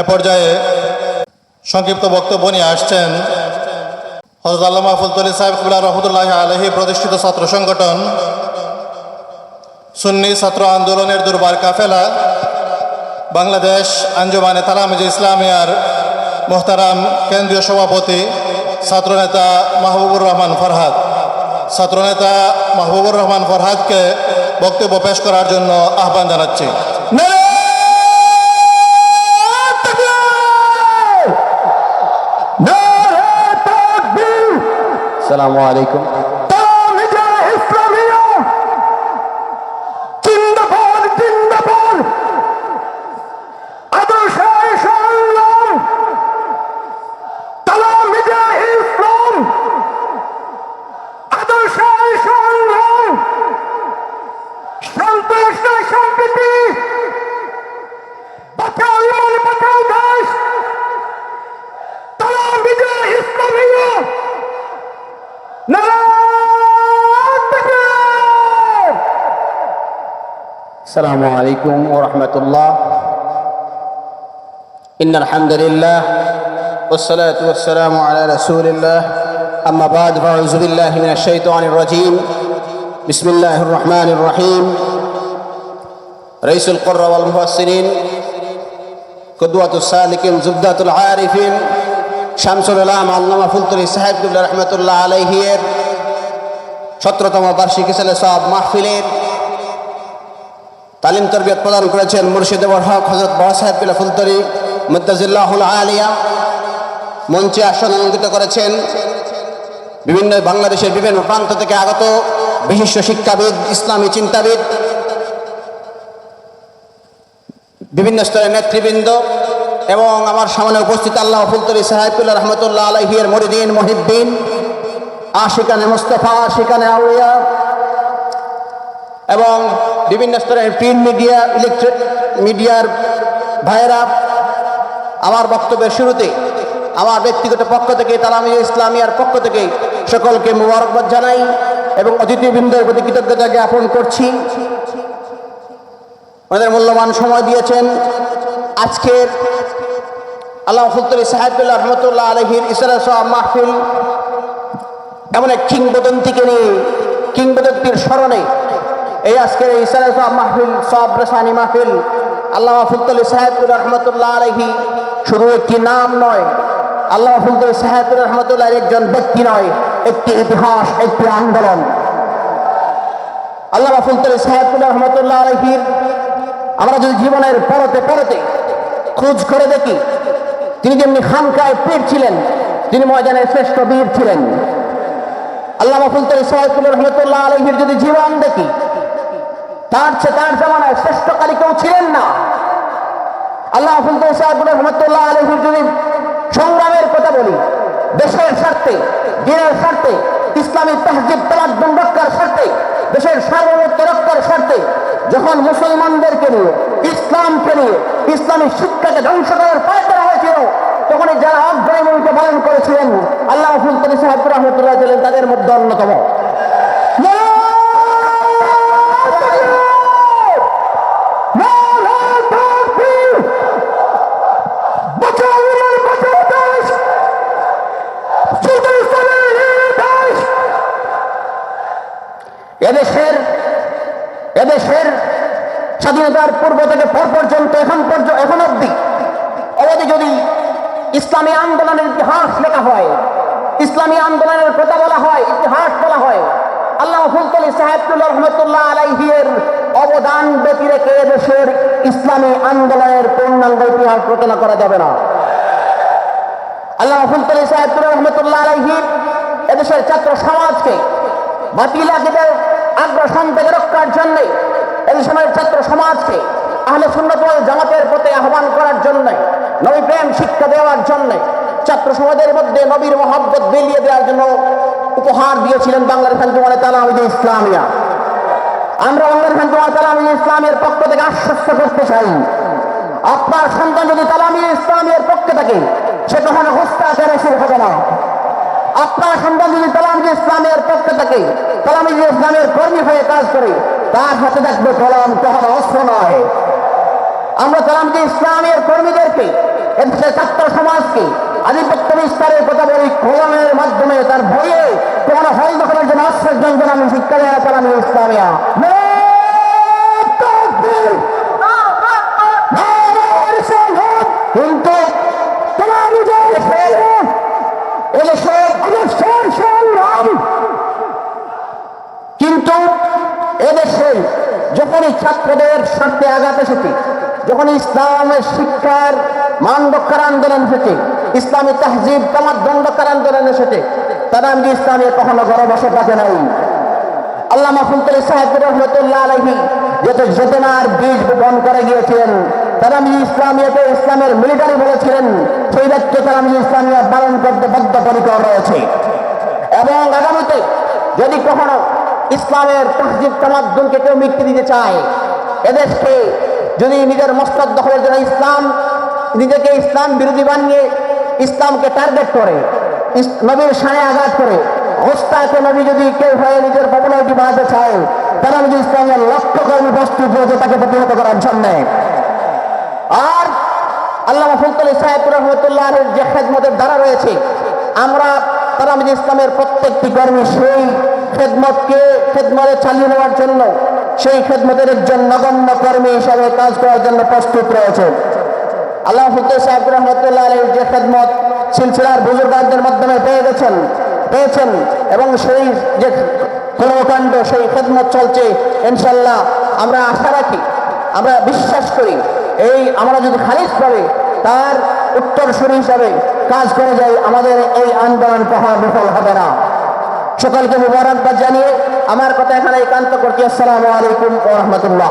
এ পর্যায়ে সংক্ষিপ্ত বক্তব্য নিয়ে আসছেন হজরত আল্লামা ফুলতলি সাহেব কুবলা রহমতুল্লাহ আলহী প্রতিষ্ঠিত ছাত্র সংগঠন, সুন্নি ছাত্র আন্দোলনের দুর্বার কাফেলা, বাংলাদেশ আঞ্জুমানে তালামিজ ইসলামিয়ার মোহতারাম কেন্দ্রীয় সভাপতি ছাত্রনেতা মাহবুবুর রহমান ফরহাদ। ছাত্রনেতা মাহবুবুর রহমান ফরহাদকে বক্তব্য পেশ করার জন্য আহ্বান জানাচ্ছি। সালামু আলাইকুম। السلام عليكم ورحمة الله إن الحمد لله والصلاة والسلام على رسول الله أما بعد فأعوذ بالله من الشيطان الرجيم بسم الله الرحمن الرحيم رئيس القرى والمفسرين قدوة السالكين زبدة العارفين شمس العلام علامة ফুলতুরি সাহেব কিবলা রহমতুল্লাহ আলাইহির সতেরোতম বার্ষিকী ছেলে সব মাহফিলের তালিম তরবিয়ত প্রদান করেছেন মুর্শিদ হক হজরত বড় সাহেব কিলা ফুলতরি মুদাজিল্লাহুল আলিয়া। মঞ্চে আসন অলঙ্কৃত করেছেন। বিভিন্ন বাংলাদেশের বিভিন্ন প্রান্ত থেকে আগত বিশিষ্ট শিক্ষাবিদ, ইসলামী চিন্তাবিদ, বিভিন্ন স্তরের নেতৃবৃন্দ এবং আমার সামনে উপস্থিত আল্লাহ ফুলতরি সাহেবুল্লাহ রহমতুল্লাহ আলহির মরিদিন মহিদ্দিন, আশিকানে মুস্তফা, আশিকানে আউলিয়া এবং বিভিন্ন স্তরের প্রিন্ট মিডিয়া ইলেকট্রিক মিডিয়ার ভাইয়েরা আমার বক্তব্যের শুরুতে আমার ব্যক্তিগত পক্ষ থেকে তালামি ইসলামিয়ার পক্ষ থেকে সকলকে মুবারকবাদ জানাই এবং অতিথিবৃন্দের প্রতি কৃতজ্ঞতা জ্ঞাপন করছি। ওনাদের মূল্যবান সময় দিয়েছেন আজকের আল্লাহ ফুলতলি সাহেবুল্লাহ রহমতুল্লাহ আলহির ইসরা সাহ মাহফিল এমন এক কিংবদন্তিকে নিয়ে, কিংবদন্তির স্মরণে এই আজকের এই সাহ মাহফিল, সব রেসানি মাহফিল, আল্লাহ ফুলতলি সাহেবুর রহমতুল্লাহ আলহি শুধু একটি নাম নয়, আল্লাহ ফুলতলি সাহেবুর রহমতুল্লাহ একজন ব্যক্তি নয়, একটি ইতিহাস, একটি আন্দোলন। আল্লাহ ফুলতলি সাহেবুর রহমতুল্লাহ আলহির আমরা যদি জীবনের পরতে পরতে খোঁজ করে দেখি, তিনি যেমনি খানকায় পীর ছিলেন, তিনি ময়দানের শ্রেষ্ঠ বীর ছিলেন। আল্লাহ ফুলতলি সাহেবুল রহমতুল্লাহ আলহির যদি জীবন দেখি তার চেয়ে তার জামানায় শ্রেষ্ঠ কালী কেউ ছিলেন না। আল্লাহ রহমতুল্লাহ আলহির যদি সংগ্রামের কথা বলি, দেশের স্বার্থে, দিনের স্বার্থে, ইসলামী তহজিব তালাদ্দুম রক্ষার স্বার্থে, দেশের সার্বভৌমত্ব রক্ষার স্বার্থে, যখন মুসলমানদেরকে নিয়ে, ইসলামকে নিয়ে, ইসলামী শিক্ষাকে ধ্বংস করার পায় করা হয়েছিল তখন এই যারা অগ্রণী ভূমিকা পালন করেছিলেন, আল্লাহ ফুলতলি সাহেব রহমতুল্লাহ ছিলেন তাদের মধ্যে অন্যতম। স্বাধীনতার পূর্ব থেকে পর পর্যন্ত, এখন পর্যন্ত এখন অব্দি অবধি যদি ইসলামী আন্দোলনের ইতিহাস লেখা হয়, ইসলামী আন্দোলনের কথা বলা হয়, ইতিহাস বলা হয়, আল্লাহ ফুলতলি সাহেবুল্লাহ রহমতুল্লাহ আলাইহির অবদান ব্যতি রেখে দেশের ইসলামী আন্দোলনের পূর্ণাঙ্গ ইতিহাস রচনা করা যাবে না। আল্লাহ ফুলতলি সাহেবুল্লাহ রহমতুল্লাহ আলাইহির এদেশের ছাত্র সমাজকে বাতিল আকিদের আগ্রাসন থেকে রক্ষার জন্য এই সময়ের ছাত্র সমাজকে আহলে সুন্নতল জামাতের প্রতি আহ্বান করার জন্য, নবী প্রেম শিক্ষা দেওয়ার জন্য, ছাত্র সমাজের মধ্যে নবীর মহাব্বত বিলিয়ে দেওয়ার জন্য উপহার দিয়েছিলেন বাংলাদেশ আঞ্জুমানে তালামিদ ইসলামিয়া। আমরা বাংলাদেশ আঞ্জুমান তালামিদ ইসলামের পক্ষ থেকে আশ্বস্ত করতে চাই, আপনার সন্তান যদি তালামি ইসলামের পক্ষে থাকে, সে কখনো হুস্তা করে শুরু হবে না। আপনার সন্তান যদি তালামজি ইসলামের পক্ষে থাকে তালামজি ইসলামের কর্মী হয়ে কাজ করে তার হাতে থাকবে কলম কখনো অস্ত্র নয়। আমরা তালামজি ইসলামের কর্মীদেরকে ছাত্র সমাজকে, আধিপত্য বিস্তারের কথা বলি, কলমের মাধ্যমে তার ভয়ে কোন হল দখলের জন্য আশ্রয় জন্য আমি শিক্ষা দেওয়া আমি ইসলামিয়া। যখনই ছাত্রদের স্বার্থে আঘাত এসেছে যখন ইসলামের শিক্ষার মান রক্ষার আন্দোলন এসেছে ইসলামী তাহজিব তামার দণ্ডকার আন্দোলন এসেছে, তারা আমি ইসলামে কখনো ঘরে বসে থাকে নাই। আল্লাহ মাহফুল সাহেব রহমতুল্লাহ আলহী যত চেতনার বীজ বপন করে গিয়েছিলেন, তারা আমি ইসলামিয়াকে ইসলামের মিলিটারি বলেছিলেন, সেই দায়িত্ব তারা আমি ইসলামিয়া পালন করতে বদ্ধপরিকর রয়েছে। এবং আগামীতে যদি কখনো ইসলামের তাহজিব তামাদ্দুনকে কেউ মৃত্যু দিতে চায়। এদেশকে যদি নিজের মস্তক দখলের জন্য ইসলাম, নিজেকে ইসলাম বিরোধী বানিয়ে ইসলামকে টার্গেট করে নবীর সানে আঘাত করে হোস্তাকে নবী যদি কেউ হয়ে নিজের পপুলারিটি বাড়াতে চায়, তারা যদি ইসলামের লক্ষ্য কর্মী প্রস্তুত রয়েছে তাকে প্রতিহত করার জন্যে। আর আল্লাহ মাহফুল সাহেব রহমতুল্লাহ যে খেদমতের দ্বারা রয়েছে, আমরা, তারা ইসলামের প্রত্যেকটি কর্মী সেই খেদমতকে খেদমতে চালিয়ে নেওয়ার জন্য, সেই খেদমতের একজন নগণ্য কর্মী হিসাবে কাজ করার জন্য প্রস্তুত রয়েছে। আল্লাহ হুদ্দ সাহেব রহমতুল্লাহ আলীর যে খেদমত সিলসিলার বুজুর্গানদের মাধ্যমে পেয়ে গেছেন, পেয়েছেন এবং সেই যে কর্মকাণ্ড, সেই খেদমত চলছে ইনশাল্লাহ আমরা আশা রাখি, আমরা বিশ্বাস করি, এই আমরা যদি খালিজভাবে তার উত্তরসূরি হিসাবে কাজ করে যাই, আমাদের এই আন্দোলন কখনো বিফল হবে না। সকলকে মুবারকবাদ জানিয়ে আমার কথা এখানে একান্ত করছি। আসসালামু আলাইকুম রহমতুল্লাহ।